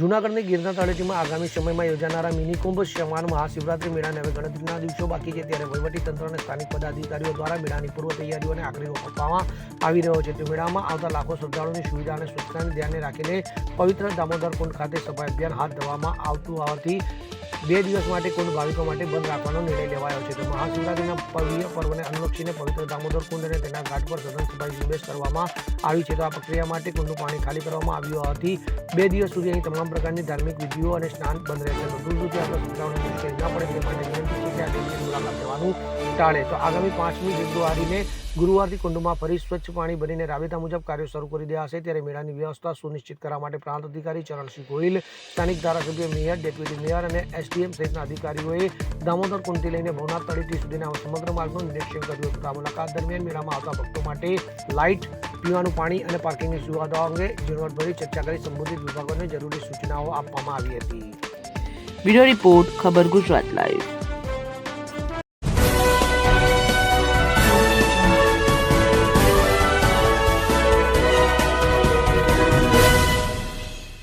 જૂનાગઢની ગિરનાર તળેટીમાં આગામી સમયમાં યોજાનારા મિની કુંભ સમાન મહાશિવરાત્રી મેળાને હવે ગણતરીના દિવસો બાકી છે. ત્યારે વહીવટીતંત્ર અને સ્થાનિક પદાધિકારીઓ દ્વારા મેળાની પૂર્વ તૈયારીઓને આખરી ઓપ આપવામાં આવી રહ્યો છે. તો મેળામાં આવતા લાખો શ્રદ્ધાળુઓની સુવિધા અને સ્વચ્છતાને ધ્યાને રાખીને પવિત્ર દામોદર કુંડ ખાતે સફાઈ અભિયાન હાથ ધરવામાં આવતું હોવાથી બે દિવસ માટે કુંડ ભાવિકો માટે બંધ રાખવાનો નિર્ણય લેવાયો છે. તો મહાશિવરાત્રિના પવિત્ર પર્વને અનુલક્ષીને પવિત્ર દામોદર કુંડ અને તેના ઘાટ પર સઘન સફાઈ ઝુંબેશ કરવામાં આવી છે. તો આ પ્રક્રિયા માટે કુંડનું પાણી ખાલી કરવામાં આવ્યું હોવાથી બે દિવસ સુધી અહીં તમામ પ્રકારની ધાર્મિક વિધિઓ અને સ્નાન બંધ રહેશે. તો દૂર સુધી આપણે સુધારણા પડે તે માટે વિનંતી છે કે આ મુલાકાત લેવાનું ટાળે તો આગામી પાંચમી ફેબ્રુઆરીને ગુરુવારથી કુંડમાં ફરી સ્વચ્છ પાણી ભરીને રાબેતા મુજબ કાર્યો શરૂ કરી દેવાશે ત્યારે મેળાની વ્યવસ્થા સુનિશ્ચિત કરવા માટે પ્રાંત અધિકારી ચરણસિંહ ગોહિલ, સ્થાનિક ધારાસભ્ય મેયર, ડેપ્યુટી મેયર અને એસડીએમ સહિતના અધિકારીઓએ દામોદર કુંડથી લઈને ભવનાથ તળેટી સુધીના સમગ્ર માર્ગનું નિરીક્ષણ કર્યું હતું. આ મુલાકાત દરમિયાન મેળામાં આવતા ભક્તો માટે લાઇટ, પીવાનું પાણી અને પાર્કિંગની સુવિધાઓ અંગે ઝીણવટભરી ચર્ચા કરી સંબંધિત વિભાગોને જરૂરી સૂચનાઓ આપવામાં આવી હતી. બ્યુરો રિપોર્ટ, ખબર ગુજરાત લાઈવ.